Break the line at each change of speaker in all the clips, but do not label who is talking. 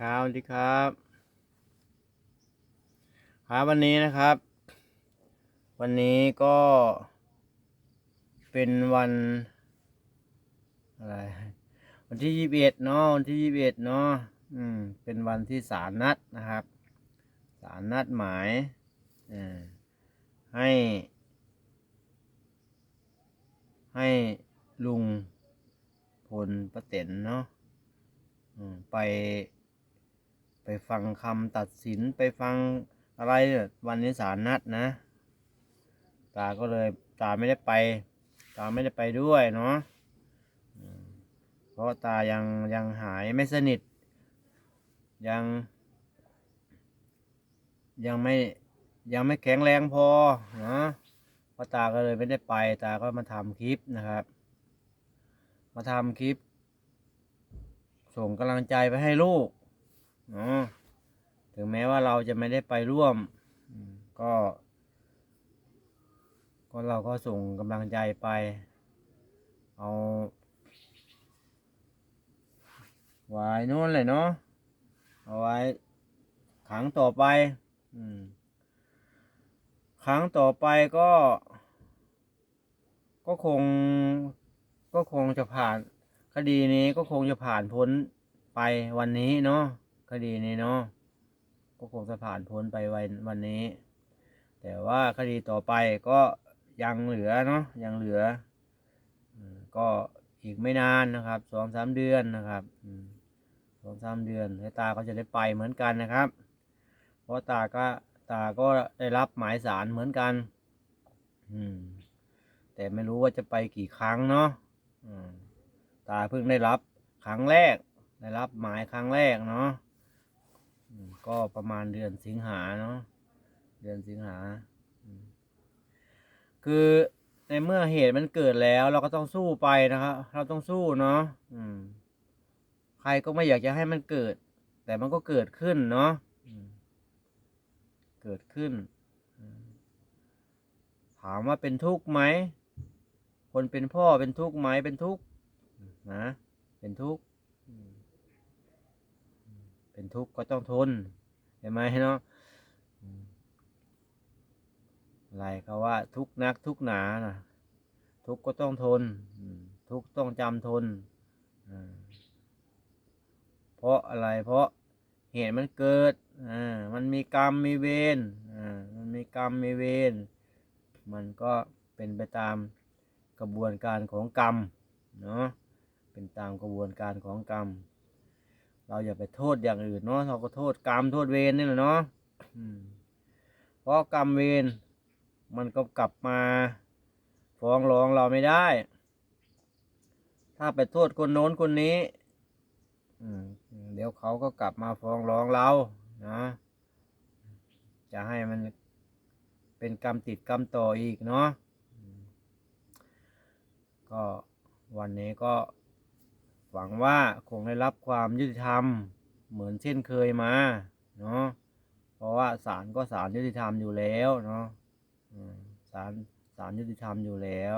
ครับสวัสดีครับ ครับวันนี้นะครับ วันนี้ก็เป็นวันอะไรวันที่ยี่สิบเอ็ดเนาะวันที่ยี่สิบเอ็ดเนาะอืมเป็นวันที่ศาลนัดนะครับศาลนัดหมายอ่าให้ ให้ลุงพลประเต็นเนาะอืมไป ไปฟังคำตัดสินไปฟังอะไรเนี่ยวันนี้ศาลนัดนะ ตาก็เลยตาไม่ได้ไป ตาไม่ได้ไปด้วยเนาะเพราะตายังยังหายไม่สนิท ยัง ยังไม่ยังไม่แข็งแรงพอเนาะเพราะตาก็เลยไม่ได้ไป ตาก็มาทำคลิปนะครับ มาทำคลิป ส่งกำลังใจไปให้ลูก เนาะถึงแม้ว่าเราจะไม่ได้ไปร่วม ก็ ก็เราก็ส่งกำลังใจไป เอาไว้นู่นเลยเนาะเอาไว้ครั้งต่อไปครั้งต่อไปก็ ก็คง ก็คงจะผ่าน คดีนี้ก็คงจะผ่านพ้นไปวันนี้เนาะ ดีนี้เนาะก็คงจะผ่านพ้นไปวันวันนี้ แต่ว่าคดีต่อไปก็ยังเหลือเนาะยังเหลือก็อีกไม่นานนะครับสองสามเดือนนะครับสองสามเดือนแล้ตาก็จะได้ไปเหมือนกันนะครับ เพราะตาก็ตาก็ได้รับหมายสารเหมือนกัน อืม แต่ไม่รู้ว่าจะไปกี่ครั้งเนาะตาเพิ่งได้รับครั้งแรก ได้รับหมายครั้งแรกเนาะ ก็ประมาณเดือนสิงหาเนาะเดือนสิงหา คือในเมื่อเหตุมันเกิดแล้ว เราก็ต้องสู้ไปนะครับ เราต้องสู้เนาะใครก็ไม่อยากจะให้มันเกิด แต่มันก็เกิดขึ้นเนาะเกิดขึ้น ถามว่าเป็นทุกข์ไหม คนเป็นพ่อเป็นทุกข์ไหมเป็นทุกข์นะ เป็นทุกข์ เป็นทุกข์ก็ต้องทนเห็นไหมเนาะอะไรเขาว่าทุกข์นักทุกข์หนานะทุกข์ก็ต้องทน ทุกข์ต้องจำทน เพราะอะไรเพราะเหตุมันเกิดอ่ามันมีกรรมมีเวรอ่ามันมีกรรมมีเวรมันก็เป็นไปตามกระบวนการของกรรมเนาะเป็นตามกระบวนการของกรรม เราอย่าไปโทษอย่างอื่นเนาะเราก็โทษกรรมโทษเวรนี่แหละเนาะเพราะกรรมเวรมันก็กลับมาฟ้องร้องเราไม่ได้ ถ้าไปโทษคนโน้นคนนี้เดี๋ยวเขาก็กลับมาฟ้องร้องเรานะจะให้มันเป็นกรรมติดกรรมต่ออีกเนาะก็วันนี้ก็ หวังว่าคงได้รับความยุติธรรมเหมือนเช่นเคยมาเนาะเพราะว่าศาลก็ศาลยุติธรรมอยู่แล้วเนาะศาลศาลยุติธรรมอยู่แล้ว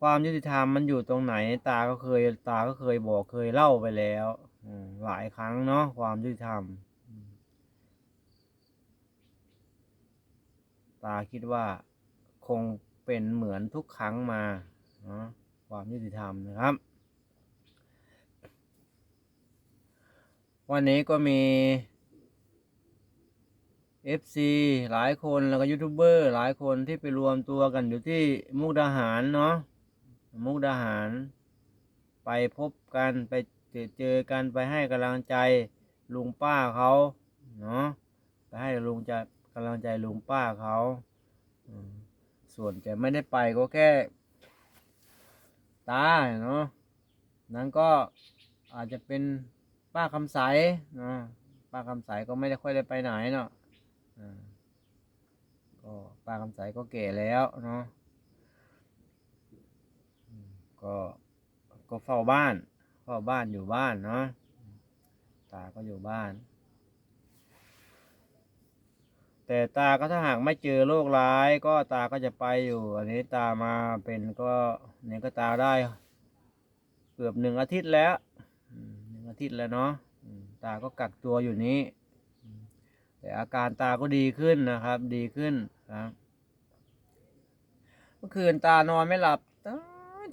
ความยุติธรรมมันอยู่ตรงไหน ตาก็เคยตาก็เคยบอกเคยเล่าไปแล้วหลายครั้งเนาะความยุติธรรม ตาคิดว่าคงเป็นเหมือนทุกครั้งมา ความยุติธรรมนะครับ วันนี้ก็มี FC หลายคนแล้วก็ยูทูบเบอร์หลายคนที่ไปรวมตัวกันอยู่ที่มุกดาหารเนาะมุกดาหาร ไปพบกันไปเจอเจอกันไปให้กำลังใจลุงป้าเขาเนาะไปให้ลุงจะกำลังใจลุงป้าเขาส่วนจะไม่ได้ไปก็แค่ ตาเนาะนั้นก็อาจจะเป็นป้าคำใสเนาะป้าคำใสก็ไม่ได้ค่อยได้ไปไหนเนาะอ่าก็ป้าคำใสก็แก่แล้วเนาะก็ก็เฝ้าบ้านเฝ้าบ้านอยู่บ้านเนาะตาก็อยู่บ้าน แต่ตาก็ถ้าหากไม่เจอโรคร้าย ก็ตาก็จะไปอยู่ อันนี้ตามาเป็นก็เนี่ยก็ตาได้ เกือบหนึ่งอาทิตย์แล้วหนึ่งอาทิตย์แล้วเนาะตาก็กักตัวอยู่นี้ แต่อาการตาก็ดีขึ้นนะครับ ดีขึ้นครับเมื่อคืนตานอนไม่หลับ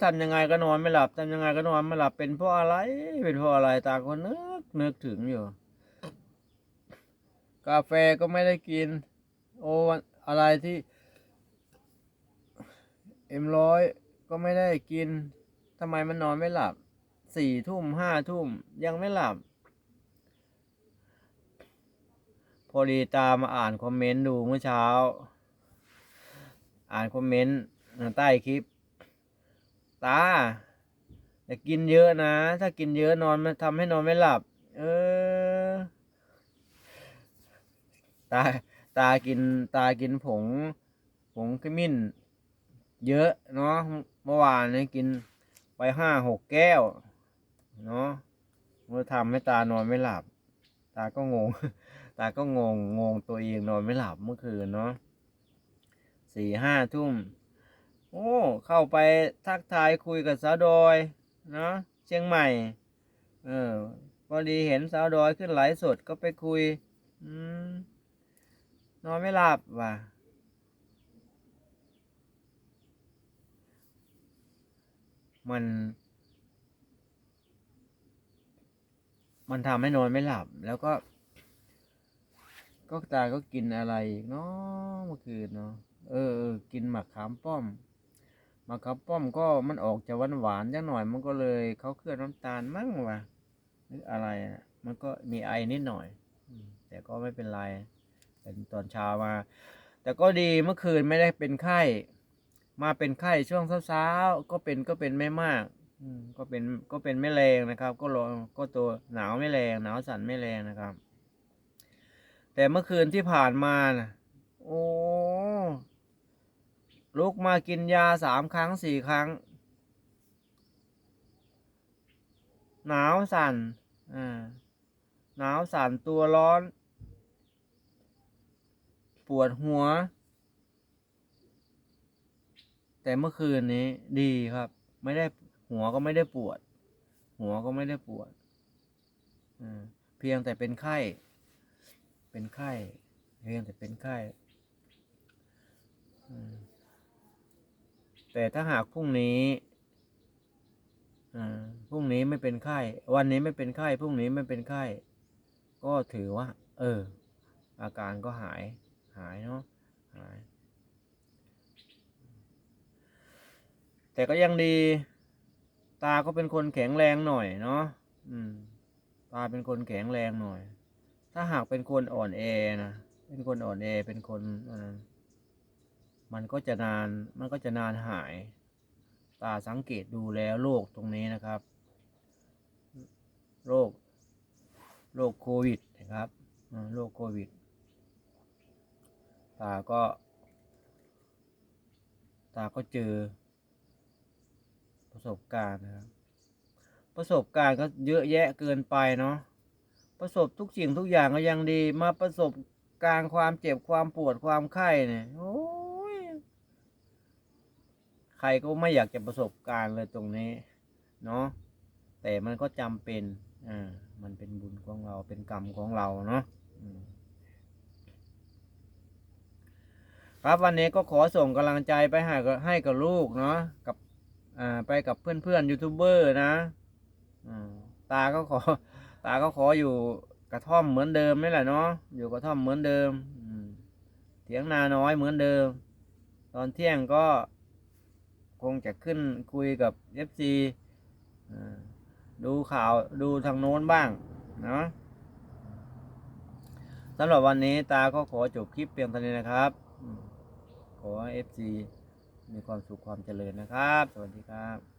ทำยังไงก็นอนไม่หลับทำยังไงก็นอนไม่หลับเป็นเพราะอะไร เป็นเพราะอะไรตาก็นึกนึกถึงอยู่ กาแฟก็ไม่ได้กิน โอวันอะไรที่เอ็มร้อยก็ไม่ได้กินทำไมมันนอนไม่หลับสี่ทุ่มห้าทุ่มยังไม่หลับ พอดีตามมาอ่านคอมเมนต์ดูเมื่อเช้า อ่านคอมเมนต์ใต้คลิป ตาอย่ากินเยอะนะ ถ้ากินเยอะนอนมันทำให้นอนไม่หลับ เออ ตาตากินตากินผง ผงขมิ้น เยอะเนาะเมื่อวานนี้กินไปห้าหกแก้ว เนาะมันทำให้ตานอนไม่หลับ ตาก็งง ตาก็งงงงตัวเองนอนไม่หลับเมื่อคืนเนาะสี่ห้าทุ่ม โอ้ เข้าไปทักทายคุยกับสาวดอย เนาะเชียงใหม่ เออพอดีเห็นสาวดอยขึ้นไลฟ์สดก็ไปคุย อืม นอนไม่หลับว่ะมัน มันทำให้นอนไม่หลับ แล้วก็ ก็ตาก็กินอะไรเนาะเมื่อคืนเนาะเออเออ กินหมักขามป้อมหมักขามป้อมก็มันออกจะหวานหวานจังหน่อย มันก็เลยเขาเคลือบน้ำตาลมั่งว่ะหรืออะไรอะมันก็มีไอนิดหน่อยแต่ก็ไม่เป็นไร เป็นตอนเช้ามา แต่ก็ดีเมื่อคืนไม่ได้เป็นไข้ มาเป็นไข้ช่วงเช้าๆก็เป็นก็เป็นไม่มากก็เป็นก็เป็นไม่แรงนะครับ ก็ร้อนก็ตัวหนาวไม่แรงหนาวสั่นไม่แรงนะครับ แต่เมื่อคืนที่ผ่านมานะโอ้ลุกมากินยาสามครั้งสี่ครั้ง หนาวสั่นอ่าหนาวสั่นตัวร้อน ปวดหัว แต่เมื่อคืนนี้ดีครับ ไม่ได้หัวก็ไม่ได้ปวด หัวก็ไม่ได้ปวดเพียงแต่เป็นไข้ เป็นไข้ เพียงแต่เป็นไข้แต่ถ้าหากพรุ่งนี้พรุ่งนี้ไม่เป็นไข้ วันนี้ไม่เป็นไข้ พรุ่งนี้ไม่เป็นไข้ ก็ถือว่า เออ อาการก็หาย หายเนาะหาย แต่ก็ยังดี ตาก็เป็นคนแข็งแรงหน่อยเนาะอืม ตาเป็นคนแข็งแรงหน่อย ถ้าหากเป็นคนอ่อนแอนะเป็นคนอ่อนแอเป็นคนอ่ามันก็จะนานมันก็จะนานหาย ตาสังเกตดูแล้วโรคตรงนี้นะครับโรคโรคโควิดนะครับโรคโควิด ตาก็ ตาก็เจอ ประสบการณ์นะครับ ประสบการณ์ก็เยอะแยะเกินไปเนาะประสบทุกสิ่งทุกอย่างก็ยังดี มาประสบการณ์ความเจ็บความปวดความไข้เนี่ยโอ้ยใครก็ไม่อยากจะประสบการณ์เลยตรงนี้ เนาะแต่มันก็จำเป็นอ่ามันเป็นบุญของเราเป็นกรรมของเราเนาะอืม ครับวันนี้ก็ขอส่งกำลังใจไปให้กับให้กับลูกเนาะกับอ่าไปกับเพื่อนๆยูทูบเบอร์นะตาก็ขอตาก็ขออยู่กระท่อมเหมือนเดิมนี่แหละเนาะอยู่กระท่อมเหมือนเดิมเถียงนาน้อยเหมือนเดิม ตอนเที่ยงก็คงจะขึ้นคุยกับเอฟซีดูข่าวดูทางโน้นบ้างเนาะสำหรับวันนี้ตาก็ขอจบคลิปเพียงเท่านี้นะครับ ขอเอฟซีมีความสุขความเจริญนะครับ สวัสดีครับ